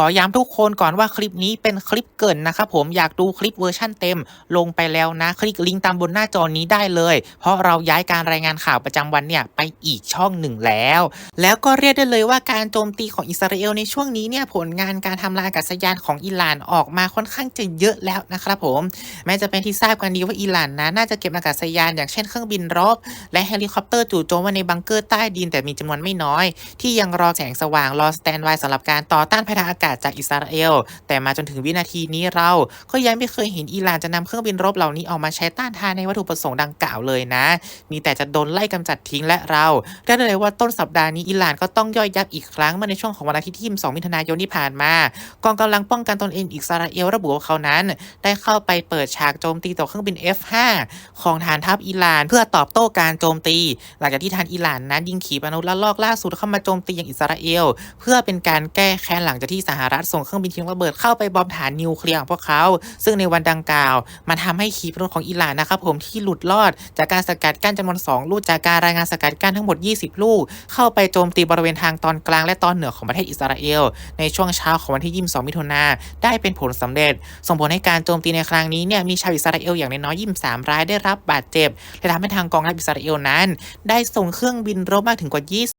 ขอย้ำทุกคนก่อนว่าคลิปนี้เป็นคลิปเกินนะครับผมอยากดูคลิปเวอร์ชั่นเต็ม ลงไปแล้วนะ คลิกลิงก์ตามบนหน้าจอนี้ได้เลย เพราะเราย้ายการรายงานข่าวประจำวันเนี่ยไปอีกช่องหนึ่งแล้ว แล้วก็เรียกได้เลยว่าการโจมตีของอิสราเอลในช่วงนี้เนี่ยผลงานการทำลายอากาศยานของอิหร่านออกมาค่อนข้างจะเยอะแล้วนะครับผม แม้จะเป็นที่ทราบกันดีว่าอิหร่านนะน่าจะเก็บอากาศยานอย่างเช่นเครื่องบินรบ และเฮลิคอปเตอร์จู่โจมไว้ในบังเกอร์ใต้ดินแต่มีจำนวนไม่น้อย ที่ยังรอแสงสว่างรอสแตนบายสำหรับการต่อต้านภัยทางอากาศจากอิสราเอล แต่มาจนถึงวินาทีนี้เราก็ยังไม่เคยเห็นอิหร่านจะนำเครื่องบินรบเหล่านี้ออกมาใช้ต้านทานในวัตถุประสงค์ดังกล่าวเลยนะ มีแต่จะโดนไล่กำจัดทิ้งและเราได้เลยว่าต้นสัปดาห์นี้อิหร่านก็ต้องย่อยยับอีกครั้งเมื่อในช่วงของวันอาทิตย์ที่2มิถุนายนที่ผ่านมากองกำลังป้องกันตนเองอิสราเอลระบุว่าเขานั้น ได้เข้าไปเปิดฉากโจมตีต่อเครื่องบิน F5 ของฐานทัพอิหร่าน เพื่อตอบโต้การโจมตี หลังจากที่ทานอิหร่านนั้นยิงขีปนาวุธละลอกล่าสุดเข้ามาโจมตีอย่างอิสราเอล เพื่อเป็นการแก้แค้นหลังจากที่สหหรัฐส่งเครื่องบินทิ้งระเบิดเข้าไปบอมฐานนิวเคลียร์ของพวกเขา ซึ่งในวันดังกล่าว มันทำให้ขีปนาวุธของอิหร่านนะครับผมที่หลุดรอด จากการสกัดกั้นจำนวน 2 ลูกจากการรายงานสกัดกั้นทั้งหมด 20 ลูก เข้าไปโจมตีบริเวณทางตอนกลางและตอนเหนือของประเทศอิสราเอล ในช่วงเช้าของวันที่ 22 มิถุนาได้เป็นผลสำเร็จ ส่งผลให้การโจมตีในครั้งนี้เนี่ยมีชาวอิสราเอลอย่างน้อย23 รายได้รับบาดเจ็บและทำให้ทางกองทัพอิสราเอลนั้น ได้ส่งเครื่องบินรบมากถึงกว่า 20